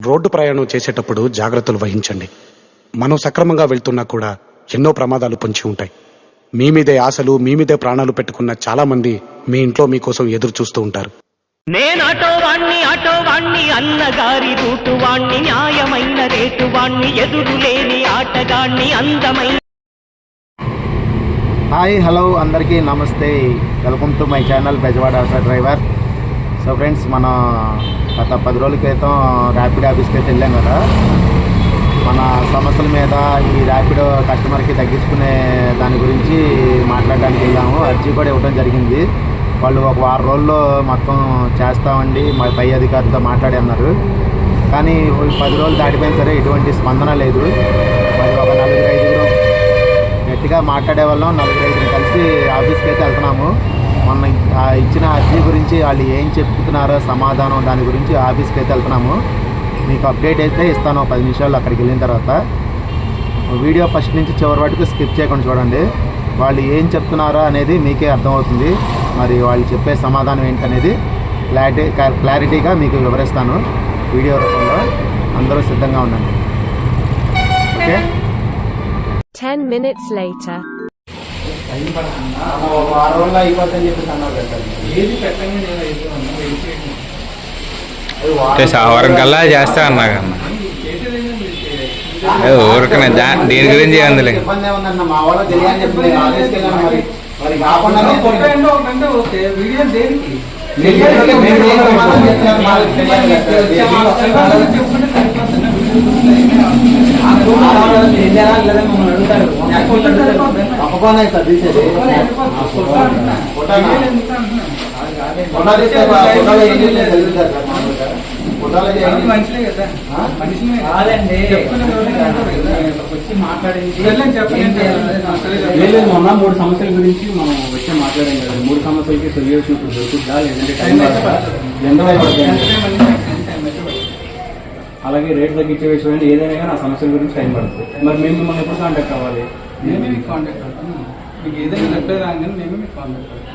Road ప్రయాణం చేసేటప్పుడు జాగ్రత్తలు వహించండి. మనం సక్రమంగా వెళ్తున్నా కూడా ఎన్నో ప్రమాదాలు పొంచి ఉంటాయి. మీ మీదే ఆశలు మీ మీదే ప్రాణాలు పెట్టుకున్న చాలా మంది మీ ఇంట్లో మీకోసం ఎదురు చూస్తూ ఉంటారు. వాణ్ణి ఆటో వాణ్ణి అన్నగారి రూటు వాణ్ణి న్యాయమైన రేటు వాణ్ణి ఎదురు లేని ఆటగాణ్ణి అందమైన హాయ్ హలో అందరికీ నమస్తే. Welcome to my channel Bezawada auto driver. So friends మన గత పది రోజుల క్రితం ర్యాపిడ్ ఆఫీస్కి అయితే వెళ్ళాం కదా. మన సమస్యల మీద ఈ ర్యాపిడ్ కస్టమర్కి తగ్గించుకునే దాని గురించి మాట్లాడడానికి వెళ్ళాము. అర్జీ కూడా ఇవ్వడం జరిగింది. వాళ్ళు ఒక వారం రోజుల్లో మొత్తం చేస్తామండి మా పై అధికారులతో మాట్లాడి అన్నారు. కానీ పది రోజులు దాటిపోయిన సరే ఎటువంటి స్పందన లేదు. మరి ఒక నలుగురు ఐదుగురు గట్టిగా మాట్లాడే వాళ్ళం. నలుగురు ఐదుగురు కలిసి ఆఫీస్కి అయితే వెళ్తున్నాము. మొన్న ఇచ్చిన అర్జీ గురించి వాళ్ళు ఏం చెప్తున్నారో సమాధానం దాని గురించి ఆఫీస్కి అయితే వెళ్తున్నాము. మీకు అప్డేట్ అయితే ఇస్తాను ఒక పది నిమిషాలు అక్కడికి వెళ్ళిన తర్వాత. వీడియో ఫస్ట్ నుంచి చివరి వరకు స్కిప్ చేయకుండా చూడండి. వాళ్ళు ఏం చెప్తున్నారో అనేది మీకే అర్థమవుతుంది. మరి వాళ్ళు చెప్పే సమాధానం ఏంటనేది క్లారిటీ క్లారిటీగా మీకు వివరిస్తాను. వీడియో రూపంలో అందరూ సిద్ధంగా ఉండండి. ఓకే? 10 minutes later. వారం రోజులు అయిపోతుందని చెప్పేసి అన్నారు కదా. అంటే సోమవారం కల్లా చేస్తా అన్నా కన్నా ఏ ఊరికనే దా దీని గురించి అందులే ఇబ్బంది ఏముందన్న మా వాళ్ళు తెలియని చెప్పి నేను ఆఫీస్కి వెళ్ళాను మరి. మరి కాకుండా మీరు చెప్పినట్టు మీరు మొన్న మూడు సమస్యల గురించి మనం వచ్చే మాట్లాడాం కదా. మూడు సమస్యలకి సొల్యూషన్ ఇప్పుడు దొరుకుతుందా? లేదంటే టైం ఎంత టైం అలాగే రేట్ తగ్గించే విషయం ఏదైనా కానీ ఆ సమస్యల గురించి టైం పడుతుంది. మరి మేము మిమ్మల్ని ఎప్పుడు కాంటాక్ట్ అవ్వాలి మేమే మీకు కాంటాక్ట్ అవుతాం. మీకు ఏదైనా రిప్లై రాగానే మేమే మీకు కాంటాక్ట్ అవుతాం.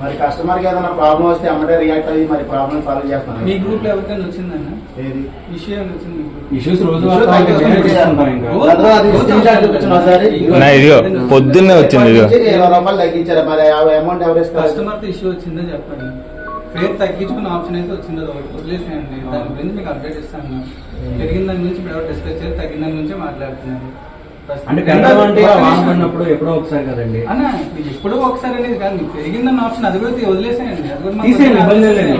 మరి కస్టమర్కి ఏదైనా ప్రాబ్లం వస్తే అమ్మడే రియాక్ట్ అయ్యి మరి ప్రాబ్లం సాల్వ్ చేస్తున్నాను మీ గ్రూప్లో ఎవరికైనా వచ్చిందన్న ఏది? ఇష్యూ ఏమైనా వచ్చింది? ఇష్యూస్ రోజు ఇదిగో పొద్దున్నే వచ్చింది ఇరవై రూపాయలు తగ్గించారు? మరి అమౌంట్ ఎవరు కస్టమర్ ఇష్యూ వచ్చిందో చెప్పండి. ఫేర్ తగ్గించుకున్న ఆప్షన్ అయితే వచ్చిందో. అది ఒకటి వదిలేసేయండి. దాని గురించి మీకు అప్డేట్ ఇస్తాను. పెరిగిన దాని గురించి ఇప్పుడు ఎవరు డిస్కస్ చేసి తగ్గిన దాని గురించి మాట్లాడుతున్నారు. అంటే ఎప్పుడో ఒకసారి కదండి. అన్న మీకు ఎప్పుడో ఒకసారి అనేది కాదు. మీకు పెరిగిందన్న ఆప్షన్ అది కూడా వదిలేసేయండి. అది కూడా తీసేయండి ఇబ్బంది లేదు.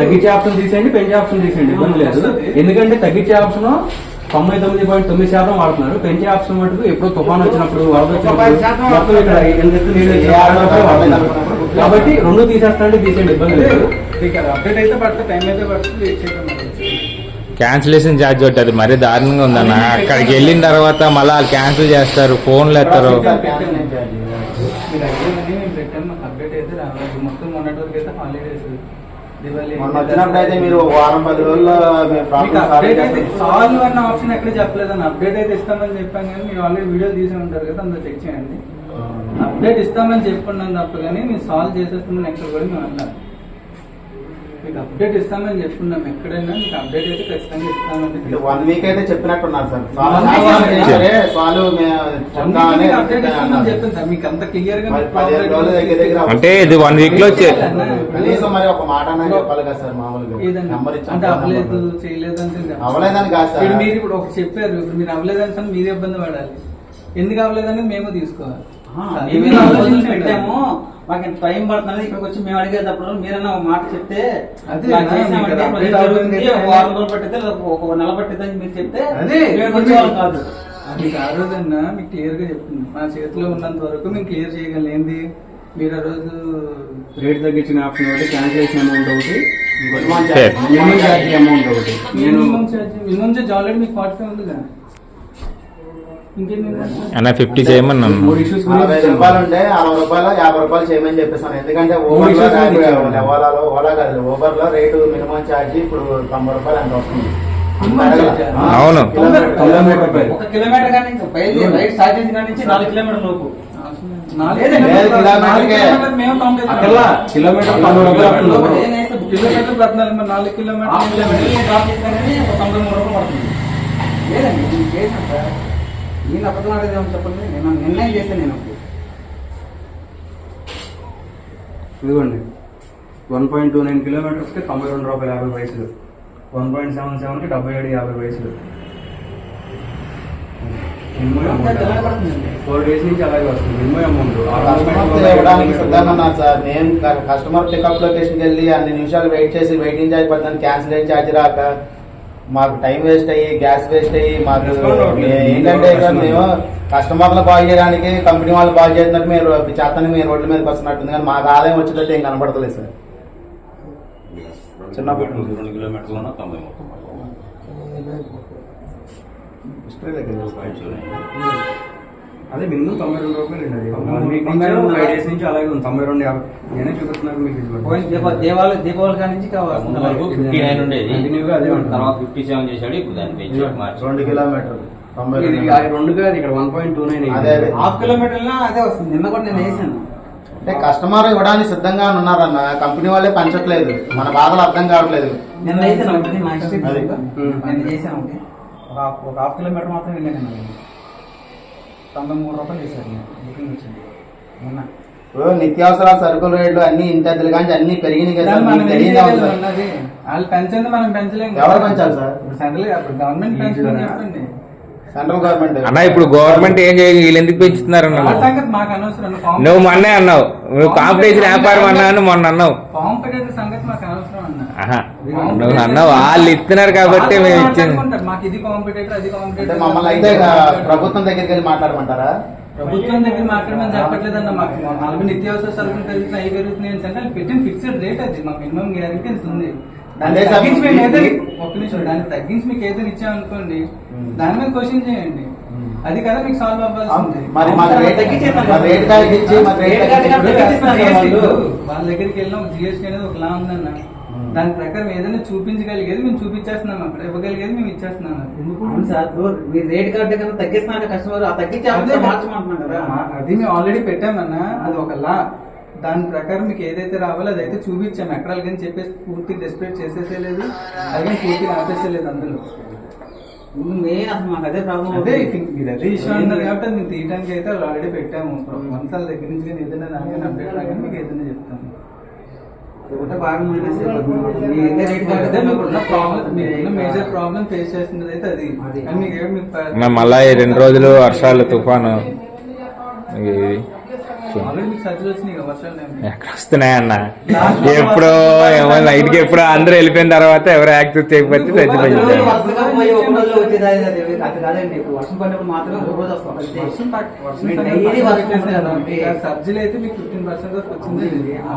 తగ్గించే ఆప్షన్ తీసేయండి పెంచే ఆప్షన్ తీసేయండి. ఇబ్బంది లేదు. ఎందుకంటే తగ్గించే ఆప్షన్ తొంభై తొమ్మిది పాయింట్ తొమ్మిది శాతం వాడుతున్నారు. పెంచే ఆప్షన్ మటుకు ఎప్పుడు తుఫాన్ వచ్చినప్పుడు వరద వచ్చినప్పుడు మొత్తం ఇక్కడ ఎంత నీళ్ళు వాడుతున్నారు. కాబట్టి రెండు తీసేస్తానంటే తీసేయండి ఇబ్బంది లేదు. అది అప్డేట్ అయితే పడుతుంది టైం అయితే పడుతుంది క్యాన్సిలేషన్ ఛార్జ్ ఉంటుంది మరీ దారుణంగా ఉందన్న. అక్కడికి వెళ్ళిన తర్వాత మళ్ళీ వాళ్ళు క్యాన్సిల్ చేస్తారు ఫోన్లు ఎత్తారు వచ్చినప్పుడు అయితే మీరు ఒక వారం పది రోజుల్లో సాల్వ్ అన్న ఆప్షన్ ఎక్కడ చెప్పలేదని అప్డేట్ అయితే ఇస్తామని చెప్పాం కానీ మీరు ఆల్రెడీ వీడియో తీసి ఉంటారు కదా అందులో చెక్ చేయండి. అప్డేట్ ఇస్తామని చెప్పుకున్నాను తప్ప కానీ మేము సాల్వ్ చేసేస్తామని ఎక్కడ కూడా మేము అన్నాం మీకు అప్డేట్ ఇస్తామని చెప్పుకున్నాం ఎక్కడైనా మీకు అప్డేట్ అయితే ఖచ్చితంగా ఇస్తామని వన్ వీక్ అయితే చెప్పినట్టున్నారు సార్ అప్డేట్ ఇస్తామని అన్నారు. చెప్పాను సార్ మీకు అంత క్లియర్గా అంటే ఇది వన్ వీక్లో కనీసం మరి ఒక మాట చెప్పాలి కదా సార్ మామూలుగా? నెంబర్ ఇచ్చాం అంటే అవ్వలేదు. చేయలేదు అంటే. అవ్వలేదని కాదు సార్. మీరు ఇప్పుడు ఒకటి చెప్పారు ఇప్పుడు మీరు అవ్వలేదని సార్ మీరే ఇబ్బంది పడాలి ఎందుకు అవ్వలేదని మేము తీసుకోవాలి. పెట్టాము. మాకు ఇంత టైం పడుతుంది ఇక్కడికి వచ్చి మేము అడిగేటప్పుడు మీరన్నా ఒక మాట చెప్తే అదే వారం రోజులు పట్టితే ఒక నెల అని మీరు చెప్తే అదే కాదు. మీకు ఆ రోజన్నా మీకు క్లియర్గా చెప్తుంది మా చేతిలో ఉన్నంత వరకు మేము క్లియర్ చేయగలం ఏంది మీరు ఆ రోజు రేట్ తగ్గించిన ఆప్షన్ ఒకటి క్యాన్సిలేషన్ అమౌంట్ ఒకటి మినిమం. ఛార్జ్. అమౌంట్ ఒకటి. నేను minimum charge minimum charge already మీకు ఫార్టీ ఫైవ్ ఉందిగా ఇంకేం అన్న ఫిఫ్టీ ఇష్యూస్ అరవై రూపాయలు ఉంటే అరవై రూపాయలు యాభై రూపాయలు చేయమని చెప్పేసాను. ఎందుకంటే. ఓలాలో ఓలా కాదు ఓవర్లో రేటు మినిమం ఛార్జ్ ఇప్పుడు తొంభై రూపాయలు ఎంత వస్తుంది? అవును. కిలోమీటర్ కిలోమీటర్ పై. ఒక కిలోమీటర్ కానీ ఇంకా బయలుదేరి రైట్ స్టార్ట్ చేసిన కాడి నుంచి నాలుగు కిలోమీటర్ లోపు. నాలుగు కిలోమీటర్ రూపాయలు ఆప్షన్ లోపు ఉంది. ఏదైనా కిలోమీటర్ పద్నాలుగు మరి నాలుగు హాఫ్ కిలోమీటర్ కిలోమీటర్ డ్రాప్ చేసినా కానీ ఒక తొంభై మూడు రూపాయలు పడుతుంది. లేదండి నేను చేశాను సార్? నేను అబద్ధం ఆడేది ఏమని చెప్పండి. నేను నిర్ణయం చేశాను నేను ఇదిగోండి. వన్ పాయింట్ టూ నైన్ కిలోమీటర్స్కి తొంభై రెండు రూపాయల యాభై పైసలు. వన్ పాయింట్ సెవెన్ సెవెన్కి డెబ్బై ఏడు యాభై పైసలు. ఫోర్ డేస్ నుంచి అలాగే వస్తుంది. Minimum amount. Customer sir. మేము పికప్ లొకేషన్కి వెళ్ళి అన్ని నిమిషాలు వెయిట్ చేసి వెయిటింగ్ ఛార్జ్ పడుతుంది క్యాన్సిల్ ఛార్జ్ రాక మాకు టైం వేస్ట్ అయ్యి గ్యాస్ వేస్ట్ అయ్యి మాకు ఏంటంటే మేము కస్టమర్లు బాగు చేయడానికి కంపెనీ వాళ్ళు బాగు చేసినట్టు మీరు చేతని మీరు రోడ్ల మీదకి వస్తున్నట్టుంది. కానీ మాకు ఆదాయం వచ్చేటట్టు ఏం కనపడతలేదు సార్. చిన్న రెండు కిలోమీటర్లు తొంభై మొత్తం. అదే మినిమం తొంభై రెండు రూపాయలు అండి ఫైవ్ డేస్ నుంచి అలాగే ఉంది. తొంభై రెండు యాభై. నేనే చూపిస్తున్నాను మీకు దేవాలయ దీపావళి కాడి నుంచి కావాలి. ముందు వరకు ఫిఫ్టీ నైన్ ఉండేది. కంటిన్యూగా అదే ఉంటుంది. తర్వాత ఫిఫ్టీ సెవెన్ చేశాడు ఇప్పుడు దాన్ని రెండు కిలోమీటర్లు. రెండు. కాదు ఇక్కడ one point two nine. Half కిలోమీటర్లో అదే. వస్తుంది. నిన్న కూడా నేను వేసాను. అంటే కస్టమర్ ఇవ్వడానికి సిద్ధంగా ఉన్నారన్న. కంపెనీ వాళ్ళే పంచట్లేదు. మన బాధలు అర్థం కావట్లేదు. నిన్న చేసాను ఒకటి ఒక హాఫ్ కిలోమీటర్ మాత్రం వెళ్ళాను తొంభై మూడు రూపాయలు నేను బుకింగ్ వచ్చింది. నిన్న. ఇప్పుడు నిత్యావసర సరుకుల రేట్లు అన్ని ఇంతలు కానీ అన్ని పెరిగినాయి కదా సార్. మీకు తెలియదా ఉంది సార్? వాళ్ళు పెంచింది మనం పెంచలేము ఎవరు పెంచాలి సార్? ఇప్పుడు సెంట్రల్ ఇప్పుడు గవర్నమెంట్ పెంచమని చెప్పండి. Central government. అన్న ఇప్పుడు గవర్నమెంట్ ఏం చేయ వీళ్ళు ఎందుకు అనవసరం నువ్వు మొన్నే అన్నావు. నువ్వు కాంపిటీషన్ వ్యాపారం అన్నావు మొన్న అన్నావు. నువ్వు అన్నావు? వాళ్ళు ఇస్తున్నారు కాబట్టి మేము ఇచ్చింది. మమ్మల్ని అయితే ప్రభుత్వం దగ్గరికి వెళ్ళి మాట్లాడమంటారా? ప్రభుత్వం దగ్గర మాట్లాడమని చెప్పట్లేదన్న మాకు. నలభై నిత్యావసర సరుకులు పెరుగుతున్నాయి పెరుగుతున్నాయి అంటే పెట్టిన ఫిక్స్డ్ రేట్ అది. మాకు మినిమం గ్యారంటీ ఉంది. అంటే తగ్గించి మేము ఏదైనా ఒక్క నిమిషం దాన్ని తగ్గించి మీకు ఏదైనా ఇచ్చామనుకోండి. దాని మీద క్వశ్చన్ చేయండి. అది కదా మీకు సాల్వ్ అవ్వాల్సింది. మరి రేట్ వాళ్ళు. దగ్గరికి వెళ్ళిన ఒక జిఎస్టీ అనేది ఒకలా ఉందన్న. దాని ప్రకారం ఏదైనా చూపించగలిగేది మేము చూపించేస్తున్నాం అక్కడ. ఇవ్వగలిగేది మేము ఇచ్చేస్తున్నాం అవును సార్? మీరు రేట్ కార్డు దగ్గర తగ్గిస్తున్నారు కస్టమర్ ఆ తగ్గించి మార్చమంటున్నాం కదా. మా- అది మేము ఆల్రెడీ పెట్టామన్నా. అది ఒక లా దాని ప్రకారం మీకు ఏదైతే రావాలో అదైతే చూపించాము ఎక్కడ కానీ చెప్పేసి పూర్తి డిస్ప్లే చేసేసేలేదు. అలాగే పూర్తి ఆపేసేలేదు అందులో. మెయిన్ అసలు మాకు అదే ప్రాబ్లం అదే మీరు అదే ఇష్యూ అన్నారు కాబట్టి మేము తీయడానికి అయితే ఆల్రెడీ పెట్టాము. వన్సాల దగ్గర నుంచి కానీ ఏదైనా దానికైనా అప్డేట్ రాగానే మీకు ఏదైనా మేము మళ్ళా ఈ రెండు రోజులు వర్షాలు తుఫాను ఇది. ఎక్కడ వస్తున్నాయన్న ఎప్పుడో ఏమో నైట్కి ఎప్పుడో అందరూ వెళ్ళిపోయిన తర్వాత ఎవరు యాక్సెస్ చేయకపోతే చచ్చిపోయింది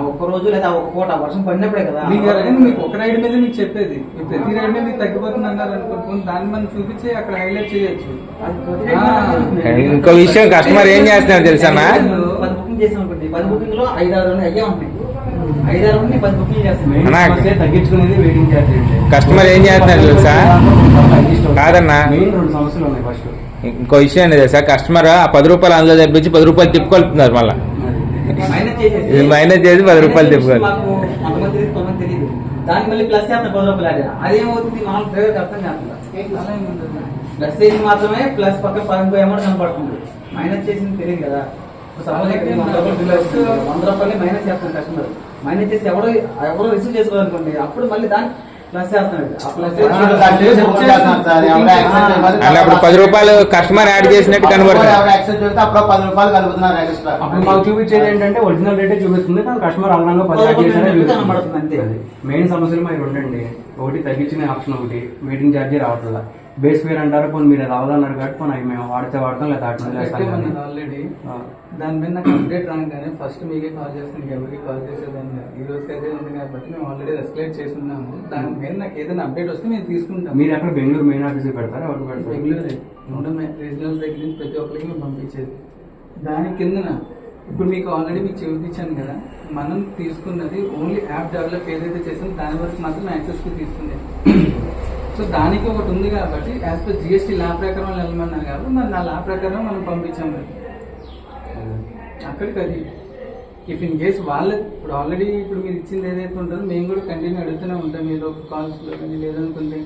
ఒక్క రోజు లేదా ఆ ఒక్క పూట వర్షం పడినప్పుడే కదా. మీకు ఒక రైడ్ మీద మీకు చెప్పేది ప్రతి రైడ్ మీద మీకు తగ్గిపోతుంది అన్నారు దాన్ని మనం చూపించి అక్కడ హైలైట్ చేయొచ్చు. ఇంకో విషయం కస్టమర్ ఏం చేస్తున్నారు తెలుసానా పది బుకింగ్ చేసాం అనుకోండి పది బుకింగ్లో ఐదు ఆరు ఉన్నాయి అయ్యే ఉంటాయి. పది బుకింగ్ చేస్తాం. తగ్గించుకునేది వెయిటింగ్ ఛార్జ్ కస్టమర్ ఏం చేస్తున్నారు తెలుసా? కాదన్నా. మెయిన్ రెండు సమస్యలు ఉన్నాయి ఫస్ట్ ఇంకో విషయం ఏంటి తెలుసా? కస్టమర్ ఆ పది రూపాయలు అందులో తెప్పించి పది రూపాయలు తిప్పుకొలుతున్నారు మళ్ళీ. మైనస్ చేసేసి ఇది మైనస్ చేసి పది రూపాయలు తిప్పుకోవాలి. దానికి మళ్ళీ ప్లస్ పది రూపాయలు అదేమవుతుంది? మామూలు అర్థం. ప్లస్ చేసి మాత్రమే ప్లస్ పక్కన పదకొండు అమౌంట్ కనపడుతుంది. మైనస్ చేసింది తెలియదు కదా. వంద రూపాయలు వంద మైనస్ చేస్తాను కస్టమర్ మైనస్ చేసి ఎవడో ఎవరో రిసీవ్ చేసుకోవాలనుకోండి అప్పుడు మళ్ళీ దాన్ని ప్లస్ చేస్తాడు అలా అప్పుడు పది రూపాయలు కస్టమర్ యాడ్ చేసినట్టు కనబడుతుంది అప్పుడు పది రూపాయలు మాకు చూపించేది ఏంటంటే ఒరిజినల్ రేటే చూపిస్తుంది కానీ కస్టమర్ అందంగా పది యాడ్ అంతే. అది. మెయిన్ సమస్యలు మరి ఉండండి ఒకటి తగ్గించిన ఆప్షన్ ఒకటి వెయిటింగ్ ఛార్జీ రావట్లేదు బేస్ ఫేర్ అంటారు పోనీ మీరు అది అవదన్నారు కాబట్టి పోనీ మేము వాడితే వాడతాం లేదా ఆల్రెడీ. దాని మీద నాకు అప్డేట్ రాగానే ఫస్ట్ మీకే కాల్ చేస్తాను ఎవరికి కాల్ చేసేదాన్ని. ఈ రోజుకి అదే ఉంది కాబట్టి మేము ఆల్రెడీ రెస్క్లేట్ చేస్తున్నాము. దాని మీద నాకు ఏదైనా అప్డేట్ వస్తే మేము తీసుకుంటాం. మీరు ఎక్కడ బెంగళూరు మెయిన్ ఆఫీస్ పెడతారు ఎవరు పెడతారు? బెంగళూరు. రీజనల్ దగ్గర నుంచి ప్రతి ఒక్కరికి మేము పంపించేది. దాని కిందన ఇప్పుడు మీకు ఆల్రెడీ మీకు చూపించాను కదా మనం తీసుకున్నది ఓన్లీ యాప్ డెవలప్ ఏదైతే చేసామో దాని వరకు మాత్రం యాక్సెస్కి తీసుకుంది సో దానికి ఒకటి ఉంది కాబట్టి యాజ్ పర్ జిఎస్టీ లా ప్రకారం వెళ్ళమన్నారు కాబట్టి మరి నా లా ప్రకారం మనం పంపించాం మరి. అక్కడికి అది. ఇఫ్ ఇన్ కేస్ వాళ్ళ ఇప్పుడు ఆల్రెడీ ఇప్పుడు మీరు ఇచ్చింది ఏదైతే ఉంటుందో మేము కూడా కంటిన్యూ అడుగుతూనే ఉంటాం. ఏదో ఒక కాల్స్లో కానీ లేదనుకుంటే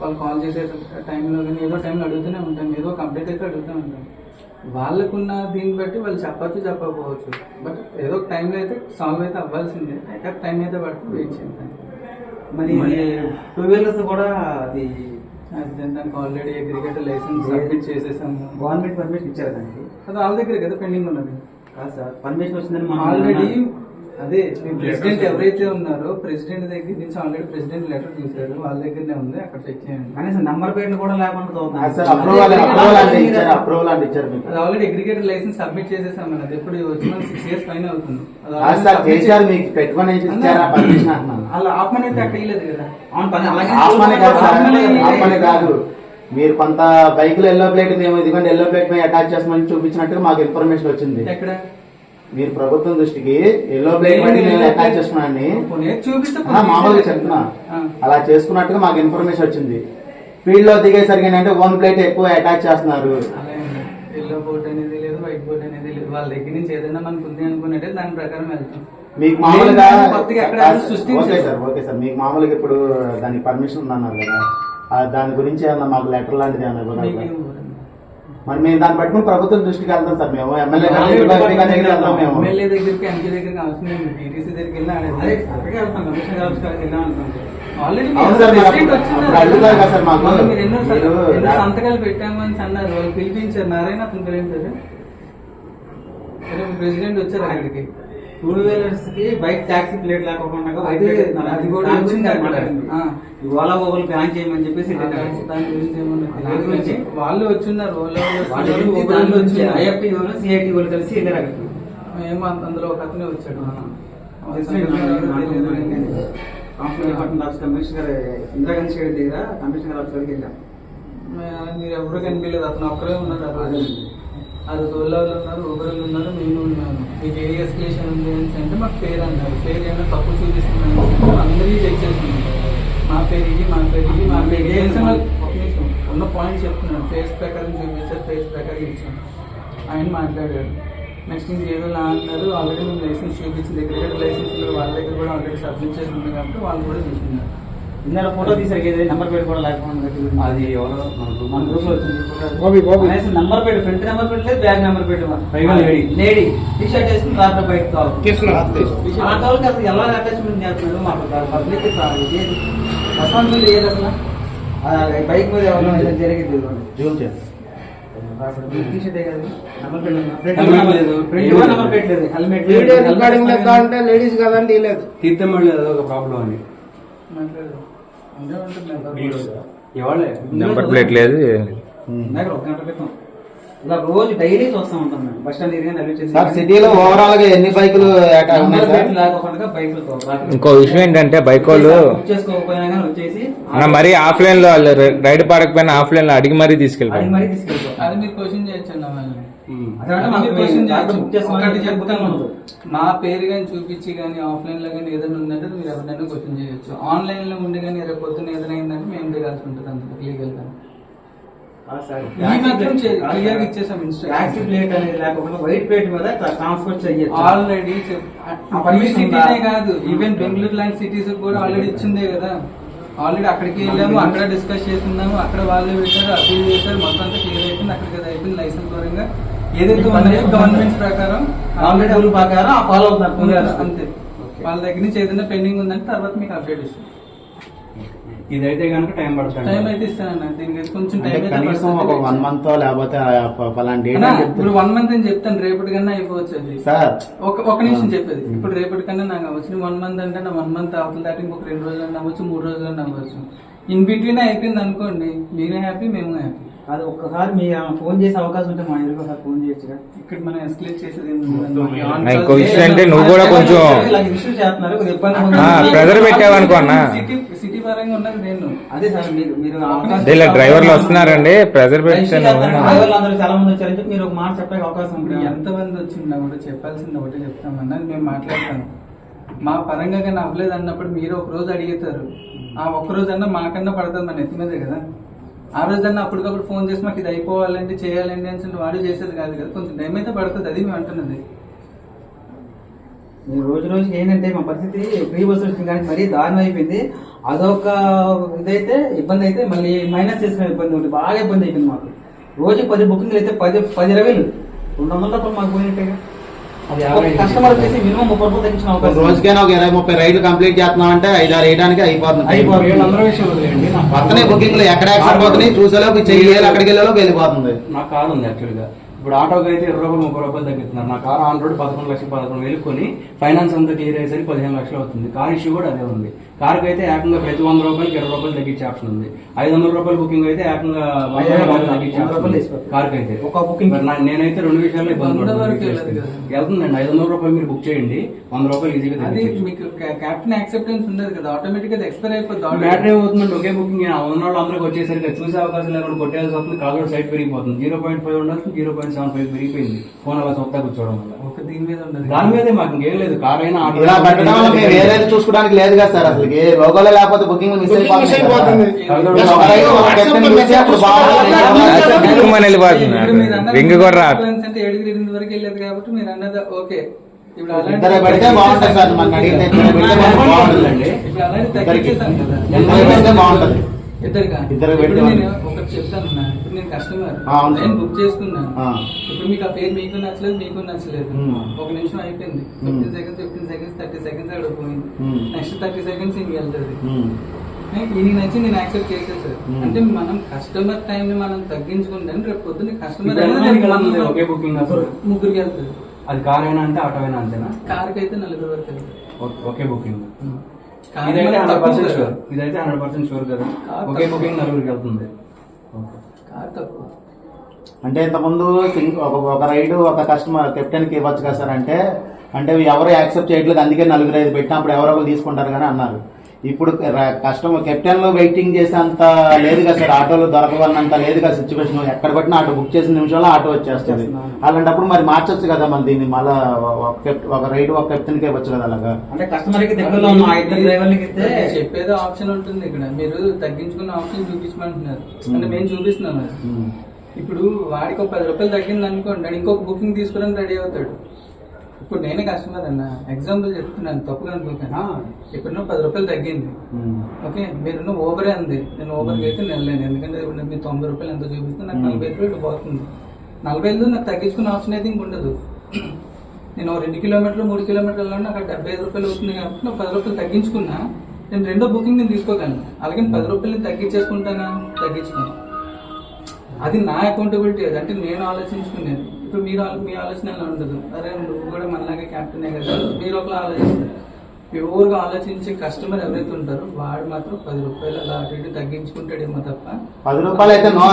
వాళ్ళు కాల్ చేసే టైంలో కానీ ఏదో టైంలో అడుగుతూనే ఉంటాం. ఏదో ఒక అప్డేట్ అయితే అడుగుతూ ఉంటాం. వాళ్ళకున్న దీన్ని బట్టి వాళ్ళు చెప్పచ్చు చెప్పకపోవచ్చు. బట్ ఏదో ఒక టైంలో అయితే సాల్వ్ అయితే అవ్వాల్సిందే. అయితే టైం అయితే పడుతుంది వెయిట్ చేయండి. మరి టూ వీలర్స్ కూడా అది దానికి ఆల్రెడీ అగ్రిగేటర్ లైసెన్స్ సబ్మిట్ చేసేసాము. గవర్నమెంట్ పర్మిషన్ ఇచ్చారు దానికి. అది వాళ్ళ దగ్గర కదా పెండింగ్ ఉన్నది. కాదు సార్ పర్మిషన్ వచ్చిందని ఆల్రెడీ అదే మీ ప్రెసిడెంట్ ఎవరైతే ఉన్నారో ప్రెసిడెంట్ దగ్గర నుంచి ఆల్రెడీ ప్రెసిడెంట్ లెటర్ చూసారు వాళ్ళ దగ్గరనే ఉంది అక్కడ చెక్ చేయండి. కనీసం నంబర్ ప్లేట్లు కూడా లేకుండా అప్రూవల్ అంటే ఇచ్చారు అది ఆల్రెడీ అగ్రిగేటర్ లైసెన్స్ సబ్మిట్ చేసేసాం అది ఎప్పుడు వచ్చిన సిక్స్ ఇయర్స్ పైన అవుతుంది. కేసీఆర్ మీకు పెట్టుకొని అయితే ఇచ్చారా పర్మిషన్ అంటున్నాను? అలా ఆపమని అయితే అక్కడ ఇవ్వలేదు కదా. అవును పని అలాగే ఆపమని కాదు ఆపమని కాదు. మీరు కొంత బైకులు ఎల్లో ప్లేట్ మేము ఇదిగోండి ఎల్లో ప్లేట్ మీద అటాచ్ చేస్తామని చూపించినట్టుగా మాకు ఇన్ఫర్మేషన్ వచ్చింది. ఎక్కడ? మీరు ప్రభుత్వం దృష్టికి ఎల్లో ప్లేట్ బండి నేను అటాచ్ చేస్తున్నాను మామూలుగా చెప్తున్నా. అలా చేసుకున్నట్టుగా మాకు ఇన్ఫర్మేషన్ వచ్చింది. ఫీల్డ్లో దిగేసరికి ఏంటంటే వన్ ప్లేట్ ఎక్కువ అటాచ్ చేస్తున్నారు. ఎల్లో బోర్డ్ అనేది లేదు వైట్ బోర్డ్ అనేది లేదు. వాళ్ళ దగ్గర నుంచి ఏదైనా మనకు ఉంది అనుకున్నట్టే దాని ప్రకారం వెళ్తాం. మీకు మామూలుగా. Okay sir okay sir. మీకు మామూలుగా ఇప్పుడు దానికి పర్మిషన్ ఉందన్నారు కదా. దాని గురించి ఏమన్నా మాకు లెటర్ లాంటిది ఏమన్నా. మరి మేము దాన్ని పట్టుకుని ప్రభుత్వం దృష్టికి వెళ్తాం సార్ మేము. ఎమ్మెల్యే గారి దగ్గరికి వెళ్తాం మేము. ఎమ్మెల్యే దగ్గరికి ఎంపీ దగ్గరికి అవసరం లేదు. టీటీసీ దగ్గరికి వెళ్ళి అదే. ఆడేది అక్కడికే వెళ్తాం. కమిషనర్ ఆఫీస్ కాడికి వెళ్ళాం అనుకోండి. ఆల్రెడీ సార్, అడుగుతారు కదా మాకు. ఎన్నో సంతకాలు పెట్టాము అని అన్నారు. వాళ్ళు పిలిపించారు. నారాయణ అతను పిలిపించారు ప్రెసిడెంట్ వచ్చారు అక్కడికి. టూ వీలర్స్కి బైక్ టాక్సీ ప్లేట్ లేకుండా వైట్ అదే, కూడా. ఈ ఓలా ఓవల్ బ్యాన్ చేయమని చెప్పేసి? వాళ్ళు వచ్చిన్నారు. ఐఎఫ్టీ వాళ్ళు సిఐటి వాళ్ళు కలిసి వెళ్ళారు అక్కడికి ఏమో అందులో ఒక అతనే వచ్చాడు. Complaint department office commissioner Indira Gandhi stadium దగ్గర కమిషనర్ ఆఫీస్ దగ్గరికి వెళ్ళాం. మీరు ఎవరు కనిపించలేదు. అతను ఒక్కరే ఉన్నారు ఆ రోజు వాళ్ళు ఉన్నారు ఊబర్లు ఉన్నారు మేము ఉన్నాము. మీకు ఏ ఎస్కేషన్ ఉంది అని అంటే మాకు ఫేర్ అన్నారు. ఫేర్ ఏమైనా తప్పు చూపిస్తున్నాను అందరికీ చెక్ చేస్తున్నాం. మా పేరు ఇది మా పేరు ఇది మా పేరు వాళ్ళు ఉన్న పాయింట్ చెప్తున్నాను ఫేస్ ప్రకారం చూపించారు ఫేస్ ప్రకారం ఇచ్చాను ఆయన మాట్లాడాడు. నెక్స్ట్ ఇంక ఏదో లా అన్నారు. ఆల్రెడీ మేము లైసెన్స్ చూపించింది అగ్రిగేటర్ లైసెన్స్ వాళ్ళ దగ్గర కూడా ఆల్రెడీ సబ్మిట్ చేసి ఉంది కాబట్టి వాళ్ళు కూడా చూస్తున్నారు. ఇందులో ఫోటో తీసారు ఏదైతే నెంబర్ ప్లేట్ కూడా లేకుండా అది ఎవరో మన గ్రూప్లో వచ్చింది number plate front number plate లేదు back number plate lady. Lady T-shirt వేసుకుని రాత్రి. బయట వాళ్ళకి అసలు ఎలా అటాచ్మెంట్ చేస్తున్నారు? మాకు పబ్లిక్ రెస్పాన్సిబిలిటీ ఏది? అసలు? బైక్ మీద ఎవరైనా జరిగింది జూమ్ చేయండి. హెల్మెట్ లేదు. లేదు. లేదు. లేదు. లేడీస్ కదండి లేదు. తీర్థం మళ్ళీ అదొక ప్రాబ్లం అని నెంబర్ ప్లేట్ లేదు. ఇలా రోజు డైలీ చూస్తూ ఉంటాం మేము. బస్ స్టాండ్ ఏరియా సార్ సిటీలో ఓవరాల్గా ఎన్ని బైకులు. ఇంకో విషయం ఏంటంటే బైక్ వాళ్ళు మరీ ఆఫ్లైన్లో వాళ్ళు రైడ్ పడకపోయినా ఆఫ్లైన్లో అడిగి మరీ అది తీసుకెళ్ళిపోయారు మరీ తీసుకెళ్తాం అది మీరు క్వశ్చన్ చేయొచ్చు మా పేరు కానీ చూపించి కానీ ఆఫ్లైన్లో కానీ ఏదైనా ఉందంటే మీరు ఎవరినైనా క్వశ్చన్ చేయొచ్చు. ఆన్లైన్లో ఉండి కానీ రేపు పొద్దున్న ఏదైనా అయిందంటే మేము దిగాల్సి ఉంటుంది అంత లీగల్గా. ఆల్రెడీ? కాదు. ఈవెన్ బెంగళూరు లాంటి సిటీస్ కూడా ఆల్రెడీ ఇచ్చిందే కదా. ఆల్రెడీ అక్కడికి వెళ్ళాము అక్కడ డిస్కస్ చేస్తున్నాము అక్కడ వాళ్ళు పెట్టారు అప్పీల్ చేశారు మొత్తం అంతా క్లియర్ అయిపోయింది. అక్కడికి అది అయిపోయింది. లైసెన్స్ పరంగా ఏదైతే ఉన్నాయో గవర్నమెంట్స్ ప్రకారం గవర్నమెంట్ రూల్ ప్రకారం ఆ ఫాలో అవుతున్నారు అంతే. వాళ్ళ దగ్గర నుంచి ఏదైనా పెండింగ్ ఉందంటే తర్వాత మీకు అప్డేట్ ఇస్తాం. ఇదైతే కనుక టైం పడుతుంది టైం అయితే ఇస్తానన్న దీనికి కొంచెం టైం అయితే కనీసం ఒక. వన్ మంత్ లేకపోతే ఆ పలానా డేట్ ఇప్పుడు వన్ మంత్ అని చెప్తాను రేపటి కన్నా అయిపోవచ్చు అది. సార్. ఒక ఒక నిమిషం చెప్పేది. ఇప్పుడు రేపటి కన్నా నాకు అవ్వచ్చు. వన్ మంత్ అంటే నా వన్ మంత్ అవతల దాటి ఇంకొక రెండు రోజులు అవ్వచ్చు మూడు రోజులు అవ్వచ్చు. ఇన్ బిట్వీన్ అయిపోయింది అనుకోండి మీరే హ్యాపీ మేము హ్యాపీ అది ఒక్కసారి మీ ఫోన్ చేసే అవకాశం ఉంటే మా ఎదురుగా ఒకసారి ఫోన్ చేయొచ్చుగా ఇక్కడ మనం ఎస్కలేట్ చేసేది ఇంకో విషయం. అంటే నువ్వు కూడా కొంచెం ఇష్యూ చేస్తున్నారు ఇబ్బంది. ప్రెజర్ పెట్టావనుకో అన్న. సిటీ సిటీ పరంగా ఉన్నది నేను అదే సార్ మీరు మీరు ఇలా డ్రైవర్లు వస్తున్నారండి ప్రెజర్ పెట్టాను. డ్రైవర్లు అందరూ చాలా మంది వచ్చారని చెప్పి మీరు ఒక మాట చెప్పే అవకాశం ఉంటుంది ఎంతమంది వచ్చిందా కూడా చెప్పాల్సింది ఒకటే చెప్తామన్నా మేము మాట్లాడతాము మా పరంగా కానీ అవ్వలేదు అన్నప్పుడు మీరు ఒక రోజు అడిగేతారు ఆ ఒక్క రోజు అన్నా మాకన్నా పడుతుంది మన ఎత్తి మీదే కదా ఆ రోజన్నా అప్పటికప్పుడు ఫోన్ చేసి మాకు ఇది అయిపోవాలండి చేయాలండి అని చెప్పి వాడు చేసేది కాదు కదా. కొంచెం టైం అయితే పడుతుంది అది మేము అంటున్నది. రోజు రోజుకి ఏంటంటే మా పరిస్థితి ఫ్రీ బస్ వచ్చింది కానీ మరీ దారుణం అయిపోయింది. అదొక ఇదైతే ఇబ్బంది అయితే మళ్ళీ మైనస్ చేసుకునే ఇబ్బంది ఉంది బాగా ఇబ్బంది అయిపోయింది మాకు. రోజు పది బుకింగ్లు అయితే పది పది ఇరవైలు రెండు వందల రూపాయలు మాకు యావరేజ్ కస్టమర్ వచ్చేసి మినిమం ముప్పై రూపాయలు తగ్గించిన ఒక అవకాశం. రోజుకైనా ఒక ఇరవై ముప్పై రైడ్లు కంప్లీట్ చేస్తున్నాం అంటే ఐదారు వేయడానికి అయిపోతుంది. అయిపోతుంది. పక్కనే బుకింగ్లు ఎక్కడ యాక్సెప్ట్ అవుతున్నాయి చూసేలోపు చెయ్యాలి అక్కడికి వెళ్ళేలోపు వెళ్ళిపోతుంది. నా కారు ఉంది యాక్చువల్గా. ఇప్పుడు ఆటోకి అయితే ఇరవై రూపాయలు ముప్పై రూపాయలు తగ్గిస్తున్నారు. నా కారు ఆన్ రోడ్ పదకొండు లక్షలు పదకొండు వేలు కొని ఫైనాన్స్ అంతా క్లియర్ అయ్యేసరికి పదిహేను లక్షలు అవుతుంది. కార్ ఇష్యూ కూడా అదే ఉంది. కార్కి అయితే ఏకంగా ప్రతి వంద రూపాయలకి ఇరవై రూపాయలు తగ్గించే ఆప్షన్ ఉంది. ఐదు వందల రూపాయలు బుకింగ్ అయితే ఏకంగా వంద రూపాయలు తగ్గించే ఆప్షన్. కార్కి అయితే ఒక నా- నేనైతే రెండు విషయాల్లో ఇబ్బంది కదా. వెళ్తుందండి. ఐదు వందల రూపాయలు మీరు బుక్ చేయండి. వంద రూపాయలు ఈజీగా అది మీకు క్యాప్టెన్ యాక్సెప్టెన్స్ ఉండదు కదా. ఆటోమేటిక్గా ఎక్స్పైర్ అయిపోతుంది బ్యాటరీ అవుతుందండి. ఒకే బుకింగ్ ఉన్న వాళ్ళు అందరికి వచ్చేసరికి చూసే అవకాశం లేకుండా కొట్టేయాల్సి వస్తుంది. కాల్ సైట్ పెరిగిపోతుంది. జీరో పాయింట్ ఫైవ్ ఉండాల్సింది జీరో పాయింట్ సెవెన్ ఫైవ్ పెరిగిపోయింది. ఫోన్ అలా సొత్తా కూర్చోవడం వల్ల. ఒక దీని మీద ఉండదు. దాని మీదే మాకు ఇంకేం లేదు. కార్ అయినా చూసుకోవడానికి లేదు కదా సార్ అసలు. లోగోలో లేకపోతే బుకింగ్ మిస్ అయిపోతుంది రింగ్ కూడా రాదు వరకు వెళ్ళేది కాబట్టి మీరు అన్నది ఓకే ఇద్దరు పెడితే బాగుంటుంది సార్. మన అడిగితే ఇద్దరు పెడితే మనకు బాగుంటుందండి. ఇద్దరు పెడితే బాగుంటుంది. ఒకటి చెప్తాను. ఇప్పుడు నేను కస్టమర్ నేను. బుక్ చేసుకున్నాను. ఇప్పుడు మీకు ఆ పేరు మీకు నచ్చలేదు మీకు నచ్చలేదు. ఒక నిమిషం అయిపోయింది fifteen seconds fifteen seconds thirty seconds అక్కడ పోయింది. నెక్స్ట్ థర్టీ సెకండ్స్ ఇంక వెళ్తుంది. ఇది నచ్చి నేను యాక్సెప్ట్ చేసేసాను మ్మ్. అంటే మనం కస్టమర్ టైం ని మనం తగ్గించుకుంటే రేపు పొద్దున్న కస్టమర్ ఒకే బుకింగ్? ముగ్గురికి వెళ్తుంది అది కార్ అయినా అంతే ఆటో అయినా అంతేనా కార్కి అయితే నలుగురు వరకు వెళ్తుంది ఓ- ఒకే బుకింగ్ ఇదైతే హండ్రెడ్ పర్సెంట్. షూర్ ఇదైతే హండ్రెడ్ పర్సెంట్ షూర్ కదా. ఒకే. బుకింగ్ నలుగురికి వెళ్తుంది. ఓకే కార్ తక్కువ అంటే ఇంతకుముందు సింగ్ ఒక ఒక రైడ్ ఒక కస్టమర్ కెప్టెన్కి ఇవ్వచ్చు కదా సార్ అంటే అంటే ఎవరు యాక్సెప్ట్ చేయట్లేదు అందుకే నలుగురు ఐదు పెట్టినప్పుడు ఎవరో ఒకరు తీసుకుంటారు కానీ అన్నారు. ఇప్పుడు కస్టమర్ కెప్టెన్లో వెయిటింగ్ చేసేంత లేదు కదా సార్ ఆటోలో దొరకవన్నంత లేదు కదా సిచ్యువేషన్ ఎక్కడ పట్టినా ఆటో బుక్ చేసిన నిమిషంలో ఆటో వచ్చేస్తుంది. అలాంటప్పుడు మరి మార్చొచ్చు కదా మళ్ళీ దీన్ని? మళ్ళా ఒక రైడ్ ఒక కెప్టెన్కి ఇవ్వచ్చు కదా అలాగా? అంటే కస్టమర్కి దగ్గరలో ఉన్న ఇద్దరు డ్రైవర్లకి చెప్పేది ఆప్షన్ ఉంటుంది ఇక్కడ. మీరు తగ్గించుకున్న ఆప్షన్ చూపించమంటున్నారు. అంటే మేము చూపిస్తున్నాం. ఇప్పుడు వాడికి ఒక పది రూపాయలు తగ్గింది అనుకోండి ఇంకొక బుకింగ్ తీసుకుని రెడీ అవుతాడు. ఇప్పుడు నేనే కస్టమర్ అన్న ఎగ్జాంపుల్ చెప్తున్నాను తప్పుగా అనుకోకండి ఇప్పుడు పది రూపాయలు తగ్గింది. ఓకే మీరు ఓవరే అంది. నేను ఓవర్కి అయితే వెళ్ళలేను ఎందుకంటే ఇప్పుడు మీ తొంభై రూపాయలు ఎంత చూపిస్తే నాకు నలభై ఐదు రూపాయలు పోతుంది. నలభై ఐదు నాకు తగ్గించుకునే ఆప్షన్ అయితే ఇంక ఉండదు. నేను రెండు కిలోమీటర్లు మూడు కిలోమీటర్లు నాకు డెబ్బై ఐదు రూపాయలు అవుతుంది కాబట్టి నాకు పది రూపాయలు తగ్గించుకున్నా నేను రెండో బుకింగ్ నేను తీసుకోగలను. అలాగే పది రూపాయలు తగ్గించేసుకుంటానా? తగ్గించుకోను. అది నా అకౌంటబిలిటీ అది. అంటే నేను ఆలోచించుకునేది. ఇప్పుడు మీరు మీ ఆలోచన ఎలా ఉండదు అరే నువ్వు కూడా మనలాగే క్యాప్టెనే కదా. మీరు ఒకలా ఆలోచిస్తారు? ప్యూర్గా ఆలోచించే కస్టమర్ ఎవరైతే ఉంటారో వాడు మాత్రం పది రూపాయలు అలా అటు ఇటు తగ్గించుకుంటాడేమో తప్ప పది రూపాయలు అయితే నో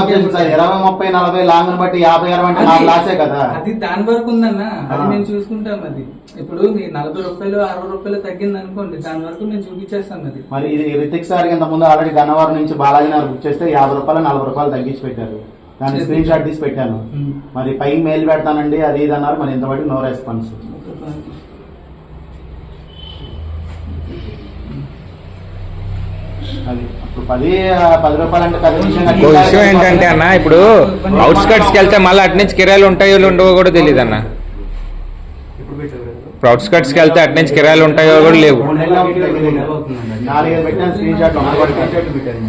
ఇరవై ముప్పై నలభై లాంగ్ బట్టి యాభై అరవై లాసే కదా. అది దాని వరకు ఉందన్న. అది. మేము చూసుకుంటాం అది. ఇప్పుడు మీ నలభై రూపాయలు అరవై రూపాయలు తగ్గింది అనుకోండి దాని వరకు మేము చూపించేస్తాం అది. మరి ఇది రితిక్ సార్ ఇంత ముందు ఆల్రెడీ గన్నవరం నుంచి బాలాజీ నగర్ బుక్ చేస్తే యాభై రూపాయలు నలభై రూపాయలు తగ్గించి పెట్టారు. దాన్ని స్క్రీన్ షాట్ తీసి పెట్టాను. మరి పైకి మెయిల్ పెడతానండి అది ఇది అన్నారు మరి ఇంతవరకు నో రెస్పాన్స్ విషయం ఏంటంటే అన్న ఇప్పుడు అవుట్స్కట్స్కి వెళ్తే మళ్ళీ అటు నుంచి కిరాయిలు ఉంటాయో ఉండవో కూడా తెలియదు అన్న. ఇప్పుడు పెట్టారు కదా. ఇప్పుడు అవుట్స్కట్స్కి వెళ్తే అటు నుంచి కిరాయిలు ఉంటాయో కూడా లేవు రెండు నెలలు అవుతుంది, రెండు నెలలు అవుతుందండి. నాలుగైదు పెట్టాను స్క్రీన్ షాట్ స్క్రీన్ షాట్ పెట్టారు.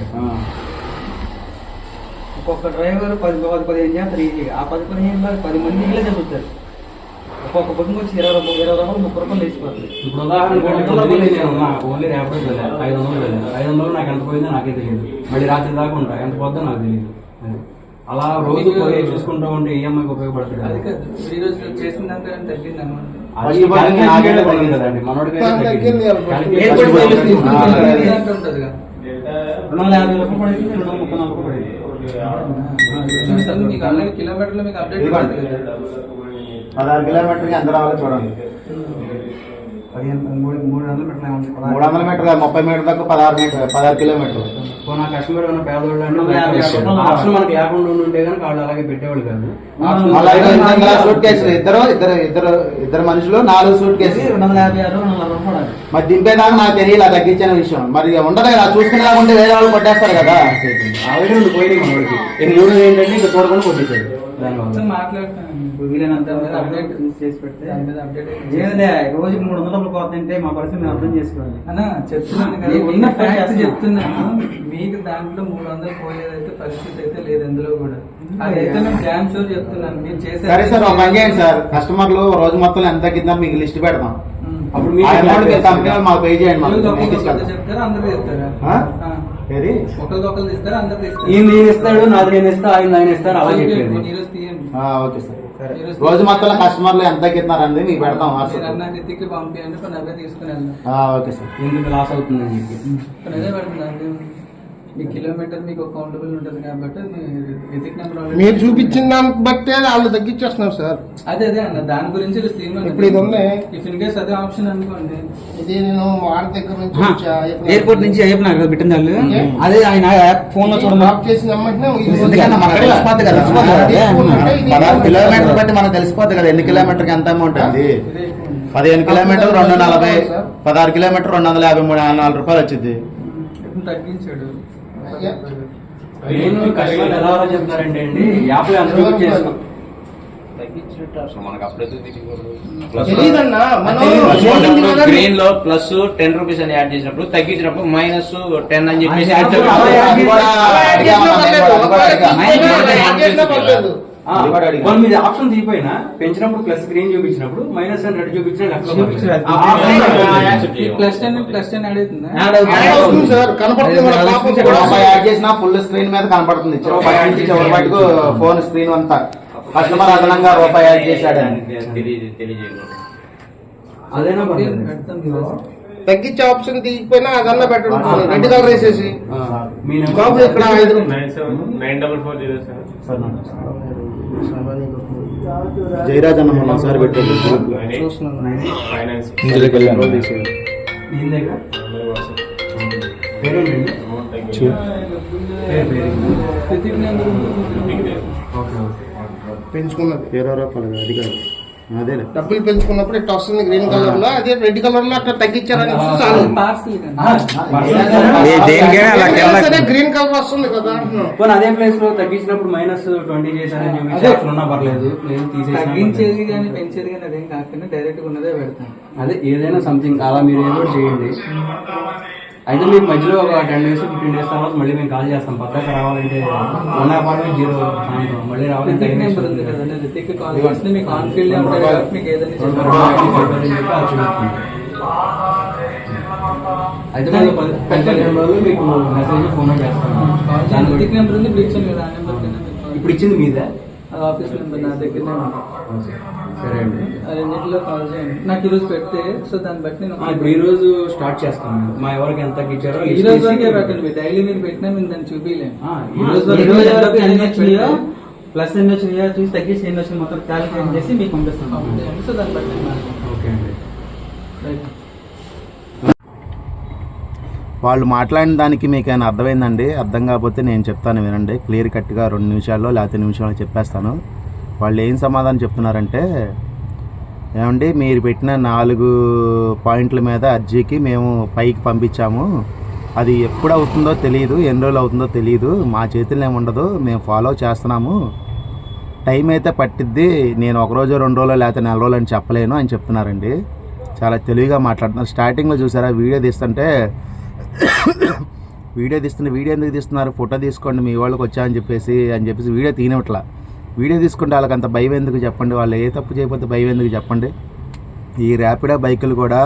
ఒక్కొక్క డ్రైవర్ పది పది పదిహేను చేస్తారు ఈజీగా ఆ పది పదిహేను పది మంది ఇళ్ళే జరుగుతారు ఒక్కొక్క బుకింగ్ వచ్చి ఇరవై రూపాయలు ఇరవై రూపాయలు ముప్పై రూపాయలు వేసిపోతుంది ఇప్పుడు ఉదాహరణకు ఓన్లీ రేపటి వెళ్ళాను. ఐదు వందలు వెళ్ళాను. ఐదు వందలు నాకు ఎంత పోయిందో నాకే తెలియదు. మళ్ళీ రాత్రి దాకా ఉంటా. ఎంత పోద్దో నాకు తెలియదు. అలా రోజు పోయి చూసుకుంటూ ఉంటే ఈఎంఐకి ఉపయోగపడుతుంది అది కదా. ఈ రోజు చేసిన తగ్గింది అనమాట రెండు వందల యాభై రూపాయలు పడింది రెండు వందల ముప్పై నాలుగు రూపాయలు పడింది పదహారు కిలోమీటర్కి ఎంత రావాలో చూడండి. పదిహేను మూడు మూడు వందలు పెట్టలేము మూడు వందల మీటర్ కాదు, ముప్పై మీటర్ దాకా పదహారు మీటర్ పదహారు కిలోమీటర్లు. పోనా కస్టమర్ ఉన్న పేదవాళ్ళు. ఆప్షన్ మనకి లేకుండా ఉండి ఉంటే కనుక వాళ్ళు అలాగే పెట్టేవాళ్ళు కాదు. సూట్ కేసులు ఇద్దరు ఇద్దరు ఇద్దరు ఇద్దరు మనుషులు నాలుగు సూట్ కేసులు రెండు వందల యాభై ఆరు రెండు వందల కనపడాలి మరి దింపేదాకా నాకు తెలియదు తగ్గించిన విషయం. మరి ఉండదు కదా చూసుకునేలా ఉంటే వేరే వాళ్ళు కొట్టేస్తారు కదా. ఆల్రెడీ రెండు పోయినాయి మూడు ఏంటంటే ఇంకా చూడకుండా రోజుకి మూడు వందల రూపాయలు పోతుంటే మా పరిస్థితి మేము అర్థం చేసుకోవాలి. అన్న చెప్తున్నాను కదా. చెప్తున్నాను. మీకు దాంట్లో మూడు వందలు పోయేదైతే పరిస్థితి అయితే లేదు ఎందులో కూడా. అదైతే నేను డ్యామ్ షూర్ చెప్తున్నాను. మీరు చేసే సరే సార్ ఒక పని సార్. కస్టమర్లు రోజు మొత్తం ఎంత తగ్గిందో మీకు లిస్ట్ పెడతాం. అప్పుడు ఆ మీకు పే చేయండి. చెప్తారా? అందరు? ఆ. ఏది? ఈయన నేను ఇస్తాడు నాది నేను ఇస్తా ఆయన ఆయన ఇస్తారు అలా చెప్పేది. Okay sir. రోజు మొత్తం కస్టమర్లు ఎంత తగ్గిస్తున్నారండి? మీకు పెడతాం ఓకే సార్. ఎందుకు లాస్ అవుతుందని చెప్పి. మీ కిలోమీటర్ మీకు ఉంటుంది కాబట్టి మీరు చూపించిన దానికి బట్టే వాళ్ళు తగ్గించేస్తున్నారు సార్. అదే అదే అన్న దాని గురించి స్కీమ్. ఇప్పుడు ఇది ఉంది. ఇఫ్ ఇన్ కేస్ అదే ఆప్షన్ అనుకోండి. ఇది నేను వారి దగ్గర నుంచి. ఎయిర్పోర్ట్ నుంచి అయ్యప్ప నాకు పెట్టింది వాళ్ళు అదే ఆయన యాప్ ఫోన్లో చూడమా డ్రాప్ చేసిన కిలోమీటర్ బట్టి మనకు తెలిసిపోద్ది కదా ఎన్ని కిలోమీటర్కి ఎంత అమౌంట్ ఎక్కువ. పదిహేను కిలోమీటర్ రెండు నలభై పదహారు కిలోమీటర్ రెండు వందల యాభై మూడు నాలుగు రూపాయలు వచ్చింది. తగ్గించాడు. కస్టమర్ ఎలా చెప్తారంటే అండి మనం చేసింది కదా గ్రీన్లో ప్లస్ టెన్ రూపీస్ అని యాడ్ చేసినప్పుడు తగ్గించినప్పుడు మైనస్ టెన్ అని చెప్పేసి వాళ్ళు మీద ఆప్షన్ తీపోయినా పెంచినప్పుడు ప్లస్ గ్రీన్ చూపించినప్పుడు మైనస్ అండ్ రెడ్ చూపించిన. Plus ten plus ten add అవుతుందా? సార్ కనపడుతుంది యాడ్ చేసినా ఫుల్ స్క్రీన్ మీద కనపడుతుంది. చివరి బయటకు ఫోన్ స్క్రీన్ అంతా. కస్టమర్ అదనంగా రూపాయి యాడ్ చేశాడని. అదేనా. తగ్గించే ఆప్షన్ తీయకపోయినా అదన్నా పెట్టడం రెడ్ కలర్ వేసేసి. ఆ, మీ నెంబర్ బాబు ఇక్కడ ఐదు. జయరాజ్ అన్న మొన్న ఒకసారి పెట్టాడు ఇందులోకి వెళ్ళాను పెంచుకున్నది. ఇరవై రూపాయలు అది కాదు అదేలే డబ్బులు పెంచుకున్నప్పుడు ఇట్లా వస్తుంది గ్రీన్ కలర్లో అదే రెడ్ కలర్లో అట్లా తగ్గించారని చాలు గ్రీన్ కలర్ వస్తుంది కదా. పోనీ అదే ప్లేస్లో తగ్గించినప్పుడు మైనస్ ట్వంటీ చేశారని చూపించి ఉన్నా పర్లేదు లేదు తీసేసినా తగ్గించేది కానీ పెంచేది కానీ అదేం కాకుండా డైరెక్ట్గా ఉన్నదే పెడతాను అదే ఏదైనా సంథింగ్ అలా మీరు ఏదో చేయండి అయితే మీకు మధ్యలో ఒక టెన్ డేస్ ఫిఫ్టీన్ డేస్ తర్వాత మళ్ళీ మేము కాల్ చేస్తాం. పక్కకి రావాలంటే వన్ అపార్ట్మెంట్ జీరో సాయంత్రం. మళ్ళీ రావాలంటే మీకు. అయితే పదిహేను రోజులు మెసేజ్ ఫోన్. రితిక్ నెంబర్ ఉంది? ఇప్పుడు కదా ఇచ్చింది మీదే? ఆఫీస్ నెంబర్ నా దగ్గరనే ఉంది. సరే అండి. రెండింటిలో కాల్ చేయండి. నాకు ఈరోజు పెడితే సో దాన్ని బట్టి నేను ఆ, ఇప్పుడు ఈ రోజు స్టార్ట్ చేస్తాం మా ఎవరికి ఎంత ఇచ్చారో ఈ రోజు వరకే పెట్టండి. డైలీ మీరు పెట్టినా మేము దాన్ని చూపించలేము ఆ, ఈ రోజు వరకు ఎన్ని వచ్చినాయో ప్లస్ ఎన్ని వచ్చినాయో చూసి తగ్గించి ఎన్ని వచ్చినాయి మొత్తం క్యాలిక్యులేట్ చేసి మీకు పంపిస్తాం. పంప్ చేయండి. సో దాన్ని బట్టి. ఓకే అండి. రైట్. వాళ్ళు మాట్లాడిన దానికి మీకు ఏమైనా అర్థమైందండి? అర్థం కాకపోతే నేను చెప్తాను వినండి. క్లియర్ కట్గా రెండు నిమిషాల్లో లేకపోతే నిమిషాల్లో చెప్పేస్తాను. వాళ్ళు ఏం సమాధానం చెప్తున్నారంటే ఏమండి మీరు పెట్టిన నాలుగు పాయింట్ల మీద అర్జీకి మేము పైకి పంపించాము. అది ఎప్పుడు అవుతుందో తెలియదు ఎన్ని రోజులు అవుతుందో తెలియదు మా చేతుల్లో ఏముండదు ఉండదు మేము ఫాలో చేస్తున్నాము. టైం అయితే పట్టిద్ది నేను ఒక రోజు రెండు రోజులు లేకపోతే నెల రోజులు అని చెప్పలేను అని చెప్తున్నారండి. చాలా తెలివిగా మాట్లాడుతున్నారు. స్టార్టింగ్లో చూసారా వీడియో తీస్తుంటే వీడియో తీస్తున్న వీడియో ఎందుకు తీస్తున్నారు ఫోటో తీసుకోండి మీ వాళ్ళకి వచ్చా అని చెప్పేసి అని చెప్పేసి వీడియో తీయనివట్లా వీడియో తీసుకుంటే వాళ్ళకి అంత భయం ఎందుకు చెప్పండి? వాళ్ళు ఏ తప్పు చేయకపోతే భయం ఎందుకు చెప్పండి? ఈ ర్యాపిడో బైకులు కూడా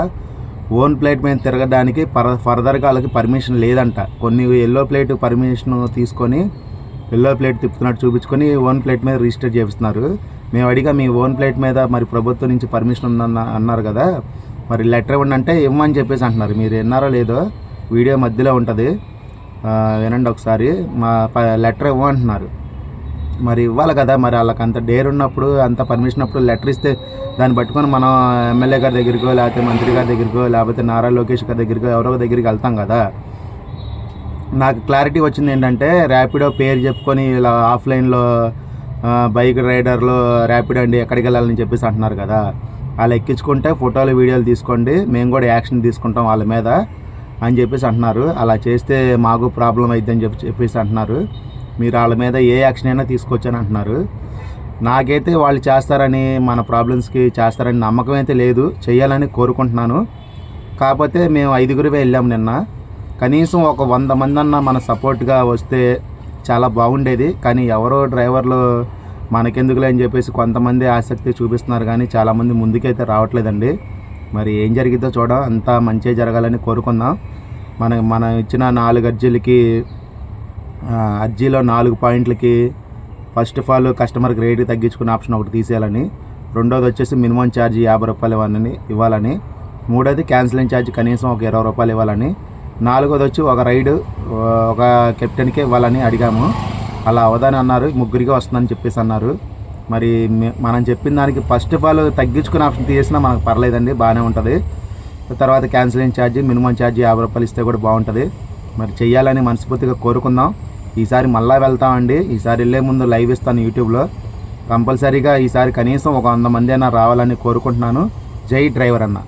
ఓన్ ప్లేట్ మీద తిరగడానికి పర ఫర్దర్గా వాళ్ళకి పర్మిషన్ లేదంట. కొన్ని ఎల్లో ప్లేట్ పర్మిషన్ తీసుకొని ఎల్లో ప్లేట్ తిప్పుతున్నట్టు చూపించుకొని ఓన్ ప్లేట్ మీద రిజిస్టర్ చేపిస్తున్నారు. మేము అడిగా మీ ఓన్ ప్లేట్ మీద మరి ప్రభుత్వం నుంచి పర్మిషన్ ఉందన్న అన్నారు కదా. మరి లెటర్ ఇవ్వండి అంటే ఇవ్వమని చెప్పేసి అంటున్నారు. మీరు విన్నారో లేదో వీడియో మధ్యలో ఉంటుంది. వినండి ఒకసారి. మా లెటర్ ఇవ్వమంటున్నారు. మరి ఇవ్వాలి కదా మరి వాళ్ళకి అంత డేర్ ఉన్నప్పుడు అంత పర్మిషన్ అప్పుడు లెటర్ ఇస్తే దాన్ని పట్టుకొని మనం ఎమ్మెల్యే గారి దగ్గరికో లేకపోతే మంత్రి గారి దగ్గరికో లేకపోతే నారా లోకేష్ గారి దగ్గరికో ఎవరో దగ్గరికి వెళ్తాం కదా. నాకు క్లారిటీ వచ్చింది ఏంటంటే ర్యాపిడో పేరు చెప్పుకొని ఇలా ఆఫ్లైన్లో బైక్ రైడర్లు ర్యాపిడో అండి ఎక్కడికి వెళ్ళాలని చెప్పేసి అంటున్నారు కదా. వాళ్ళు ఎక్కించుకుంటే ఫోటోలు వీడియోలు తీసుకోండి మేము కూడా యాక్షన్ తీసుకుంటాం వాళ్ళ మీద అని చెప్పేసి అంటున్నారు. అలా చేస్తే మాకు ప్రాబ్లం అయిద్దని చెప్పి చెప్పేసి అంటున్నారు. మీరు వాళ్ళ మీద ఏ యాక్షన్ అయినా తీసుకొచ్చని అంటున్నారు. నాకైతే వాళ్ళు చేస్తారని మన ప్రాబ్లమ్స్కి చేస్తారని నమ్మకం అయితే లేదు. చేయాలని కోరుకుంటున్నాను. కాకపోతే మేము ఐదుగురు వెళ్ళాం నిన్న. కనీసం ఒక వంద మంది అన్న మన సపోర్ట్గా వస్తే చాలా బాగుండేది. కానీ ఎవరో డ్రైవర్లు మనకెందుకులే అని చెప్పేసి కొంతమంది ఆసక్తి చూపిస్తున్నారు. కానీ చాలామంది ముందుకైతే రావట్లేదండి. మరి ఏం జరిగిద్దో చూడ అంతా మంచిగా జరగాలని కోరుకుందాం. మన మనం ఇచ్చిన నాలుగు అర్జీలకి అర్జీలో నాలుగు పాయింట్లకి ఫస్ట్ ఆఫ్ ఆల్ కస్టమర్కి రేటు తగ్గించుకునే ఆప్షన్ ఒకటి తీసేయాలని. రెండోది వచ్చేసి మినిమం ఛార్జ్ యాభై రూపాయలు ఇవ్వాలని ఇవ్వాలని. మూడోది క్యాన్సిలింగ్ ఛార్జ్ కనీసం ఒక ఇరవై రూపాయలు ఇవ్వాలని. నాలుగోది వచ్చి ఒక రైడ్ ఒక కెప్టెన్కే ఇవ్వాలని అడిగాము. అలా అవదని అన్నారు ముగ్గురికి వస్తుందని చెప్పేసి అన్నారు. మరి మనం చెప్పిన దానికి ఫస్ట్ ఆఫ్ ఆల్ తగ్గించుకునే ఆప్షన్ తీసినా మనకు పర్లేదండి బాగానే ఉంటుంది. తర్వాత క్యాన్సిలింగ్ ఛార్జ్ మినిమం ఛార్జ్ యాభై రూపాయలు ఇస్తే కూడా బాగుంటుంది. మరి చెయ్యాలని మనస్ఫూర్తిగా కోరుకుందాం. ఈసారి మళ్ళా వెళ్తామండి. ఈసారి వెళ్ళే ముందు లైవ్ ఇస్తాను యూట్యూబ్లో. కంపల్సరీగా ఈసారి కనీసం ఒక వంద మంది అయినా రావాలని కోరుకుంటున్నాను. జై డ్రైవర్ అన్న.